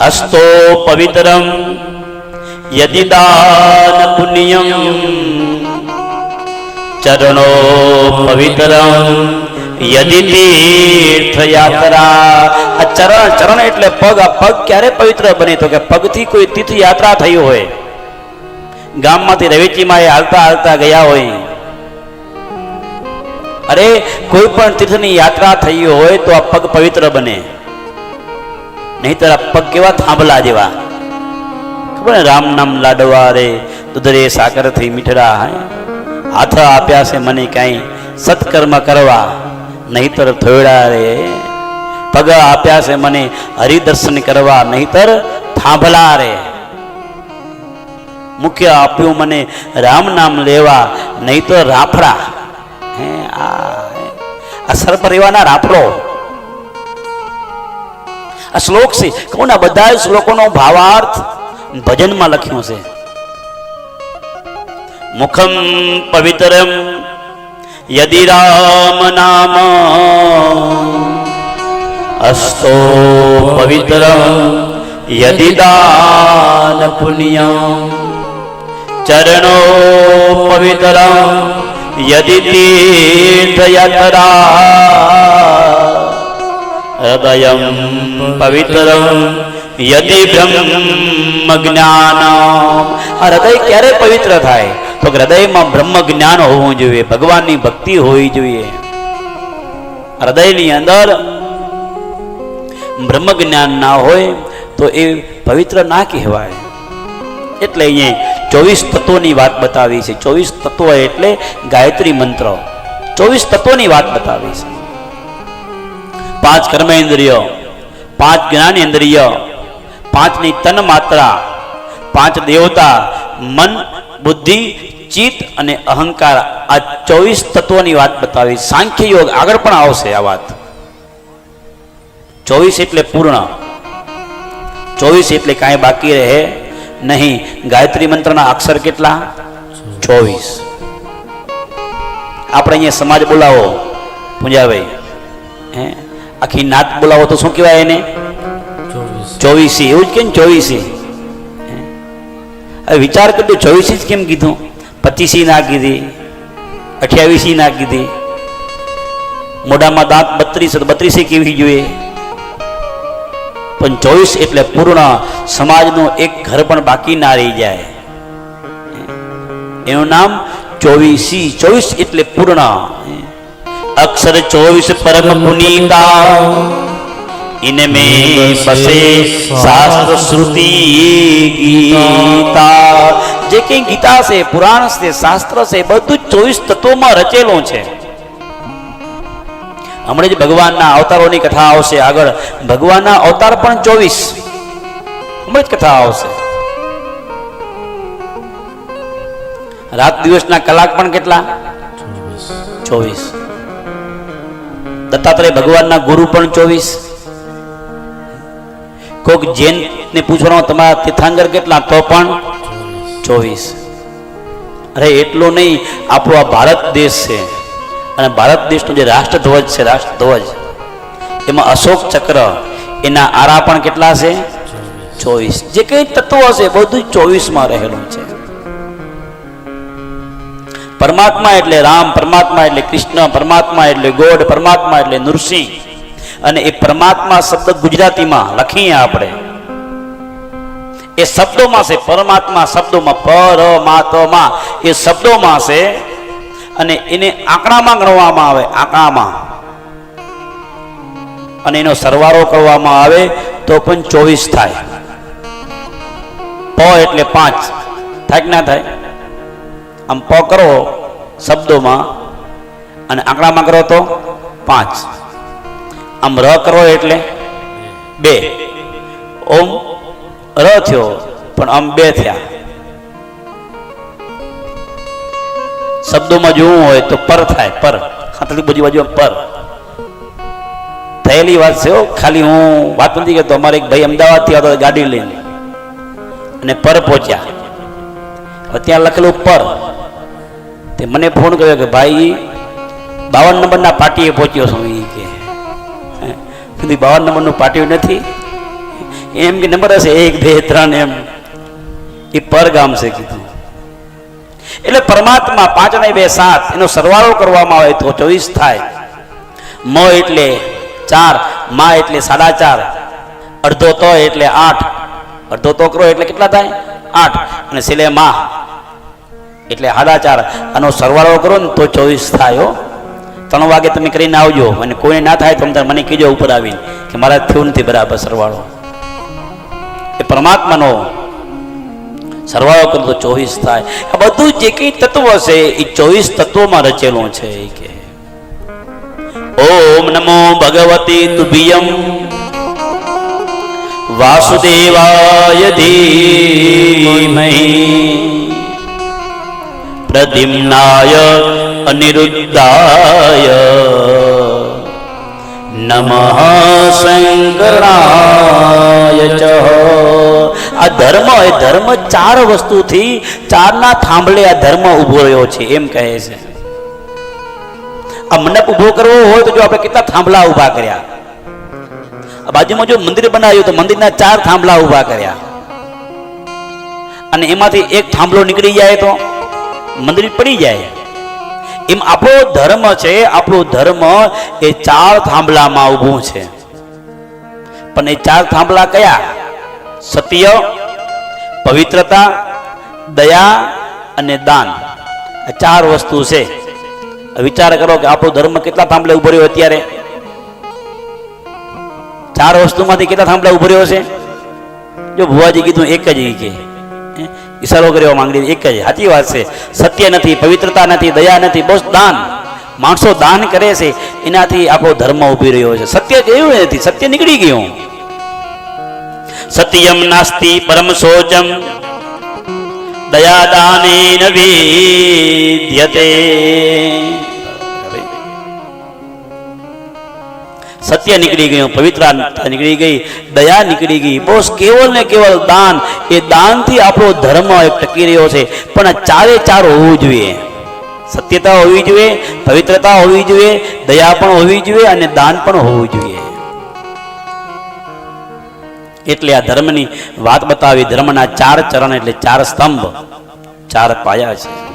અસ્તો પવિત્રમ યદિ દાન પુણ્યમ ચરણો પવિત્રમ યદિ તીર્થયાત્રા આ ચરણ ચરણ એટલે પગ, આ પગ ક્યારે પવિત્ર બને? તો કે પગથી કોઈ તીર્થયાત્રા થઈ હોય, ગામમાંથી રવેચીમાં એ હાલતા હાલતા ગયા હોય, અરે કોઈ પણ તીર્થની યાત્રા થઈ હોય તો આ પગ પવિત્ર બને. નહીતર આ પગ કેવા થાંભલા જેવા ખબર ને રામ નામ લાડવા રે દુધરે સાકરથી મીઠડા હે હાથ આપ્યા છે મને કાંઈ સત્કર્મ કરવા નહીતર થોડા રે પગ આપ્યા છે મને હરિદર્શન કરવા નહીતર થાંભલા રે મુખ્ય આપ્યું મને રામ નામ લેવા નહીં તો રાફડા હે આ હે. આ સરપરિવારના રાફડો આ શ્લોક છે. કહું આ બધા શ્લોકોનો ભાવાર્થ ભજનમાં લખ્યો છે. મુખમ પવિત્રમ યદિ રામ નામ. અસ્તો પવિત્ર યદિ દાન પુણ્યમ. ચરણો પવિત્ર યદિ તીર્થયાત્રા. હૃદયમ પવિત્રમ યદિ બ્રહ્મ જ્ઞાન હૃદય ક્યારે પવિત્ર થાય? તો હૃદયમાં બ્રહ્મ જ્ઞાન હોવું જોઈએ, ભગવાનની ભક્તિ હોવી જોઈએ. હૃદયની અંદર બ્રહ્મ જ્ઞાન ના હોય, તો એ પવિત્ર ના કહેવાય. એટલે અહીંયા ચોવીસ તત્વોની વાત બતાવી છે. ચોવીસ તત્વો એટલે ગાયત્રી મંત્ર. ચોવીસ તત્વોની વાત બતાવી છે. પાંચ કર્મેન્દ્રિયો. પાંચ જ્ઞાનેન્દ્રિય પાંચની તન માત્રા, પાંચ દેવતા, મન, બુદ્ધિ, ચિત્ત અને અહંકાર આ ચોવીસ તત્વોની વાત બતાવી. સાંખ્ય યોગ આગળ પણ આવશે આ વાત. ચોવીસ એટલે પૂર્ણ. ચોવીસ એટલે કાંઈ બાકી રહે નહીં. ગાયત્રી મંત્રના અક્ષર કેટલા? ચોવીસ. આપણે અહીંયા સમાજ બોલાવો, પૂંજાભાઈ. હે? આખી નાત બોલાવો તો શું કહેવાય એને? ચોવીસી. એવું જ કેમ ચોવીસી. હવે વિચાર કરજો ચોવીસી જ કેમ કીધું? પચીસી ના કીધી. અઠ્યાવીસી ના કીધી. મોઢામાં દાંત બત્રીસ બત્રીસે કેવી જોઈએ? પણ ચોવીસ એટલે પૂર્ણ સમાજનું એક ઘર પણ બાકી ના રહી જાય. એનું નામ ચોવીસી. ચોવીસ એટલે પૂર્ણ. અક્ષર ચોવીસ પરમ પુનીતા ઇનમે બસે શાસ્ત્ર શ્રુતિ ગીતા જે કે ગીતા છે પુરાણ છે શાસ્ત્ર છે બધું ચોવીસ તત્વોમાં રચેલું છે હમણાં જ ભગવાનના અવતારોની કથા આવશે આગળ ભગવાનના અવતાર પણ ચોવીસ. હમણાં જ કથા આવશે. રાત દિવસના કલાક પણ કેટલા? ચોવીસ. દત્તાત્રેય ભગવાનના ગુરુ પણ ચોવીસ. કોઈક જૈન ને પૂછવાનો તમારા તીર્થાંગર કેટલા, તો પણ ચોવીસ. અરે, એટલું નહીં, આપણો આ ભારત દેશ છે. અને ભારત દેશનો જે રાષ્ટ્રધ્વજ છે, રાષ્ટ્રધ્વજ, એમાં અશોક ચક્ર, એના આરા પણ કેટલા છે? ચોવીસ. જે કંઈ તત્વો હશે, બધું ચોવીસમાં રહેલું છે. પરમાત્મા એટલે રામ, પરમાત્મા એટલે કૃષ્ણ, પરમાત્મા એટલે ગોડ, પરમાત્મા એટલે નૃસિંહ. અને એ પરમાત્મા શબ્દ ગુજરાતીમાં લખીએ આપણે. એ શબ્દોમાં છે પરમાત્મા, શબ્દોમાં પરમાત્મા. એ શબ્દોમાં છે અને એને આંકડામાં ગણવામાં આવે, આંકડામાં. અને એનો સરવાળો કરવામાં આવે તો પણ ચોવીસ થાય. પ એટલે પાંચ. થાય કે ના થાય? આમ પ કરો. શબ્દોમાં અને આંકડામાં કરો તો પાંચ. આમ ર કરો એટલે બે. ઓમ ર થયો, પણ આમ બે થયા. શબ્દોમાં જોવું હોય તો પર થાય, પર. ખાતલી બધી બાજુ પર. થયેલી વાત છે ખાલી હું વાત નથી કરતો. અમારે એક ભાઈ અમદાવાદથી આવતા ગાડી લઈને. અને પર પહોંચ્યા. ત્યાં લખેલું પર. તે મને ફોન કર્યો કે ભાઈ, બાવન નંબરના પાટીએ પહોંચ્યો છું એ કે. હે? બાવન નંબરનું પાટિયું નથી. એમ કે નંબર હશે એક, બે, ત્રણ એમ. એ પર ગામ છે કીધું. એટલે પરમાત્મા પાંચ ને બે સાત, એનો સરવાળો કરવામાં આવે તો ચોવીસ થાય. મ એટલે ચાર, મા એટલે સાડા ચાર, અડધો તો એટલે આઠ, અડધો તોકરો એટલે કેટલા થાય? આઠ. અને સિલે મા. એટલે સાડા ચાર આનો સરવાળો કરો ને તો ચોવીસ થાય ત્રણ વાગે તમે કરીને આવજો. અને કોઈ ના થાય તો મને કીજો ઉપર આવીને કે મારા થયું નથી બરાબર સરવાળો. એ પરમાત્માનો સરવાળો કરો તો ચોવીસ થાય. આ બધું જે કઈ તત્વ છે, એ ચોવીસ તત્વોમાં રચેલું છે કે. ઓમ નમો ભગવતી તુભિયમ. વાસુદેવાય ધીમહી. પ્રદ્યુમ્નાય અનિરુદ્ધાય. નમઃ શંકરાય ચ. આ ધર્મ એ ધર્મ ચાર વસ્તુથી ચારના થાંભલે આ ધર્મ ઊભો રહ્યો છે, એમ કહે છે. આ મંડપ ઊભો કરવો હોય તો જો આપણે કેટલા થાંભલા ઊભા કર્યા? બાજુમાં જો મંદિર બનાવ્યું તો મંદિરના ચાર થાંભલા ઊભા કર્યા. અને એમાંથી એક થાંભલો નીકળી જાય તો? મંદિર પડી જાય. એમ આપણો ધર્મ છે, આપણો ધર્મ એ ચાર થાંભલામાં ઊભું છે. પણ એ ચાર થાંભલા કયા? સત્ય, પવિત્રતા, દયા અને દાન. આ ચાર વસ્તુ છે. વિચાર કરો કે આપણો ધર્મ કેટલા થાંભલે ઊભો રહ્યો અત્યારે? ચાર વસ્તુમાંથી કેટલા થાંભલા ઊભો રહ્યો છે? જો ભુવાજી કીધું એક જ કે? ઈશારો કર્યો માંગણી એક જ. સાચી વાત છે. સત્ય નથી, પવિત્રતા નથી, દયા નથી, બસ દાન. માણસો દાન કરે છે, એનાથી આખો ધર્મ ઊભી રહ્યો છે. સત્ય કેવું નથી સત્ય નીકળી ગયું. સત્યમ નાસ્તિ પરમ શોચમ દયા દાનેન વિદ્યતે. સત્ય નીકળી ગયું, પવિત્રતા નીકળી ગઈ, દયા નીકળી ગઈ. બસ કેવલ ને કેવલ દાન. એ દાનથી આપણો ધર્મ ટકી રહ્યો છે. પણ આ ચારે ચાર હોવું જોઈએ. સત્યતા હોવી જોઈએ, પવિત્રતા હોવી જોઈએ, દયા પણ હોવી જોઈએ અને દાન પણ હોવું જોઈએ. એટલે આ ધર્મની વાત બતાવી. ધર્મના ચાર ચરણ એટલે ચાર સ્તંભ, ચાર પાયા છે.